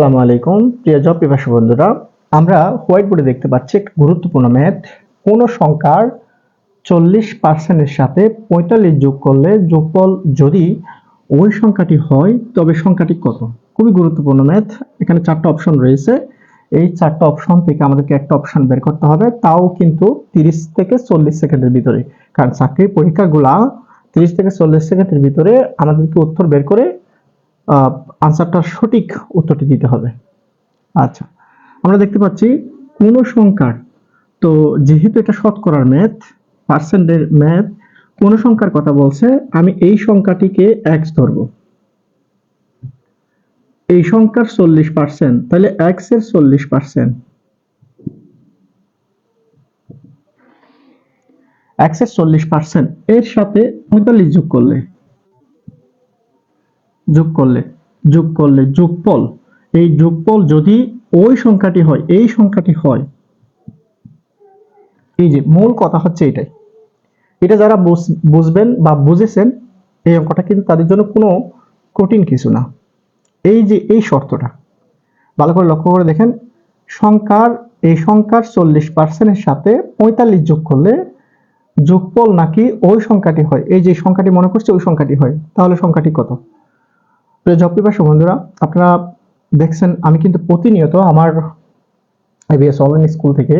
আসসালামু আলাইকুম, প্রিয় জব পিপাসু বন্ধুরা। আমরা হোয়াইট বোর্ডে দেখতে পাচ্ছি একটি গুরুত্বপূর্ণ ম্যাথ। কোন সংখ্যার চল্লিশ পার্সেন্টের সাথে পঁয়তাল্লিশ যোগ করলে যোগফল যদি ওই সংখ্যাটি হয়, তবে সংখ্যাটি কত? খুবই গুরুত্বপূর্ণ ম্যাথ। এখানে চারটা অপশন রয়েছে। এই চারটা অপশন থেকে আমাদেরকে একটা অপশন বের করতে হবে। তাও কিন্তু তিরিশ থেকে চল্লিশ সেকেন্ডের ভিতরে। কারণ চাকরির পরীক্ষাগুলা তিরিশ থেকে চল্লিশ সেকেন্ডের ভিতরে আমাদেরকে উত্তর বের করে আনসারটার সঠিক উত্তরটি দিতে হবে। আচ্ছা আমরা দেখতে পাচ্ছি কোন সংখ্যার, তো যেহেতু এটা শতকরার ম্যাথ পার্সেন্টের ম্যাথ কোন সংখ্যার কথা বলছে, আমি এই সংখ্যাটিকে এক্স ধরবো। এই সংখ্যার চল্লিশ পার্সেন্ট তাহলে এক্সের চল্লিশ পার্সেন্ট এক্সের চল্লিশ পার্সেন্ট এর সাথে পঁয়তাল্লিশ যোগ করলে। যোগ করলে যোগ করলে যোগফল। এই যোগফল যদি ওই সংখ্যাটি হয়, এই সংখ্যাটি হয়, এই যে মূল কথা হচ্ছে এটাই। এটা যারা বুঝবেন বা বুঝেছেন, এই অঙ্কটা কিন্তু তাদের জন্য কোনো কঠিন কিছু না। এই যে এই শর্তটা, ভালো করে লক্ষ্য করে দেখেন, সংখ্যার, এই সংখ্যার চল্লিশ পার্সেন্টের সাথে পঁয়তাল্লিশ যোগ করলে যোগফল নাকি ওই সংখ্যাটি হয়। এই যে সংখ্যাটি মনে করছে, ওই সংখ্যাটি হয়। তাহলে সংখ্যাটি কত? জব পিপাসু বন্ধুরা, আপনারা দেখছেন আমি কিন্তু প্রতিনিয়ত আমার আইবিএস অনলাইন স্কুল থেকে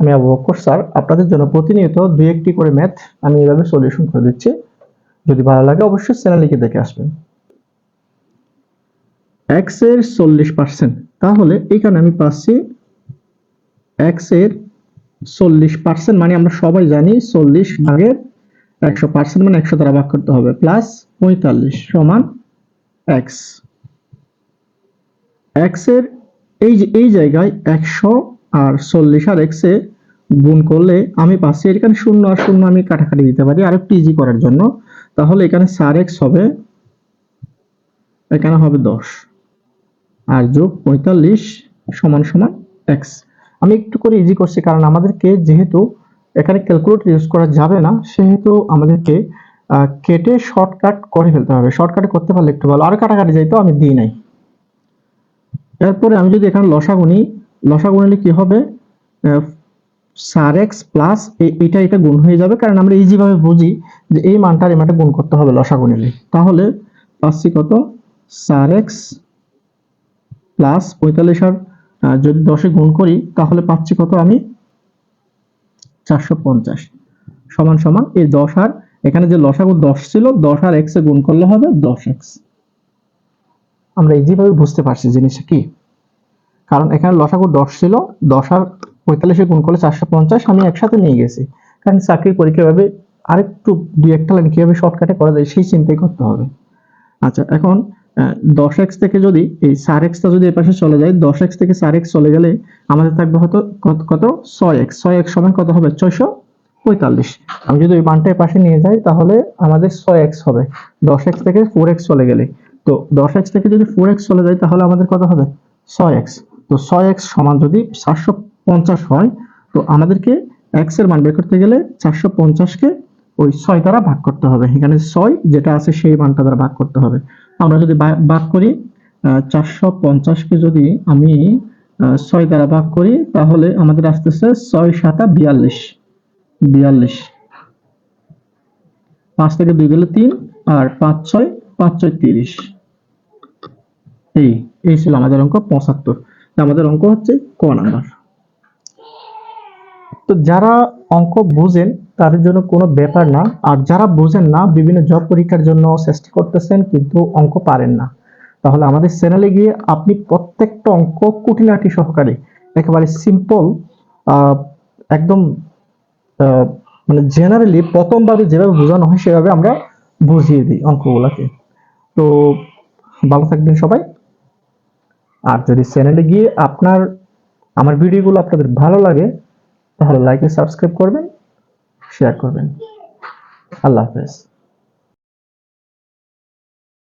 আমি আবু বক্কর স্যার। আপনাদের জন্য প্রতিনিয়ত দুই একটি করে ম্যাথ আমি এভাবে সলিউশন করে দিচ্ছি। যদি ভালো লাগে অবশ্যই চ্যানেলটিকে দেখে আসবেন। এক্সের চল্লিশ পার্সেন্ট তাহলে এখানে আমি পাচ্ছি এক্সের চল্লিশ পার্সেন্ট মানে আমরা সবাই জানি চল্লিশ ভাগের একশো পার্সেন্ট মানে একশো দ্বারা ভাগ করতে হবে প্লাস পঁয়তাল্লিশ সমান এক্স এক্সের এই যে, এই জায়গায় একশো আর চল্লিশ আর এক্স গুণ করলে আমি পাচ্ছি এখানে শূন্য আর শূন্য আমি কাটাকাটি দিতে পারি আর একটু ইজি করার জন্য। তাহলে এখানে চার এক্স হবে, এখানে হবে দশ। আর যোগ পঁয়তাল্লিশ সমান সমান এক্স আমি একটু করে ইজি করছি কারণ আমাদেরকে যেহেতু এখানে ক্যালকুলেটর ইউজ করা যাবে না, সেহেতু আমাদেরকে কেটে শর্টকাট করে ফেলতে হবে। শর্টকাটে করতে পারলে একটু ভালো। আর কাটাকাটি যাইতো আমি দিই নাই। এরপরে আমি যদি এখানে লসা গুনি লসা নিলে কি হবে সার এক্স প্লাস এটা এটা গুণ হয়ে যাবে। কারণ আমরা ইজি ভাবে বুঝি যে এই মানটার এই মানটা গুণ করতে হবে লসা নিলে তাহলে পাচ্ছি কত? সার এক্স প্লাস পঁয়তাল্লিশ আর যদি দশে গুণ করি, তাহলে পাচ্ছি কত আমি? চারশো পঞ্চাশ। সমান সমান এই দশ আর এখানে যে লসাগু দশ ছিল, দশ আর এক্স গুণ করলে হবে দশ এক্স আমরা ইজিভাবে বুঝতে পারছি জিনিসটা কি? কারণ এখানে লসাগু দশ ছিল, দশ আর পঁয়তাল্লিশে গুণ করলে চারশো পঞ্চাশ, আমি একসাথে নিয়ে গেছি। কারণ চাকরির পরীক্ষা ভাবে আরেকটু দুই একটা লাইন কীভাবে শর্টকাটে করা যায় সেই চিন্তাই করতে হবে। আচ্ছা এখন দশ এক্স থেকে যদি এই চার এক্সটা যদি এপাশে চলে যায়, দশ এক্স থেকে চার এক্স চলে গেলে আমাদের থাকবে হয়তো কত কত? ছয় এক্স ছয় এক্স সমান কত হবে? ছয়শো পঁয়তাল্লিশ। আমি যদি ওই মানটা এপাশে নিয়ে যাই, তাহলে আমাদের ছয় এক্স হবে। দশ এক্স থেকে ফোর এক্স চলে গেলে। তো দশ এক্স থেকে যদি ফোর এক্স চলে যায়, তাহলে আমাদের কত হবে? ছয় এক্স তো ছয় এক্স সমান যদি চারশো পঞ্চাশ হয়, তো আমাদেরকে এক্সের মান বের করতে গেলে চারশো পঞ্চাশকে ওই ছয় দ্বারা ভাগ করতে হবে। এখানে ছয় যেটা আছে, সেই মানটা দ্বারা ভাগ করতে হবে। আমরা যদি ভাগ করি চারশো পঞ্চাশকে যদি আমি ছয় দ্বারা ভাগ করি, তাহলে আমাদের আসতেছে ছয় সাতা বিয়াল্লিশ। বিয়াল্লিশ। পাঁচ থেকে দুই গেলে তিন আর পাঁচ ছয় পাঁচ ছয় তিরিশ। এই এই ছিল আমাদের অঙ্ক পঁচাত্তর। আমাদের অঙ্ক হচ্ছে ক নাম্বার। তো যারা অঙ্ক বুঝেন, তাদের জন্য কোনো ব্যাপার না। আর যারা বুঝেন না, বিভিন্ন জব পরীক্ষার জন্য চেষ্টা করতেছেন, কিন্তু অঙ্ক পারেন না। তাহলে আমাদের চ্যানেলে গিয়ে আপনি প্রত্যেকটা অঙ্ক কুটিনাটি সহকারে একেবারে সিম্পল একদম মানে জেনারেলি প্রথমভাবে যেভাবে বোঝানো হয়, সেভাবে আমরা বুঝিয়ে দিই অঙ্কগুলোকে। তো, ভালো থাকবেন সবাই। আর যদি চ্যানেলে গিয়ে আপনার, আমার ভিডিওগুলো আপনাদের ভালো লাগে, তাহলে লাইক সাবস্ক্রাইব করবেন শেয়ার করবেন। আল্লাহ হাফেজ।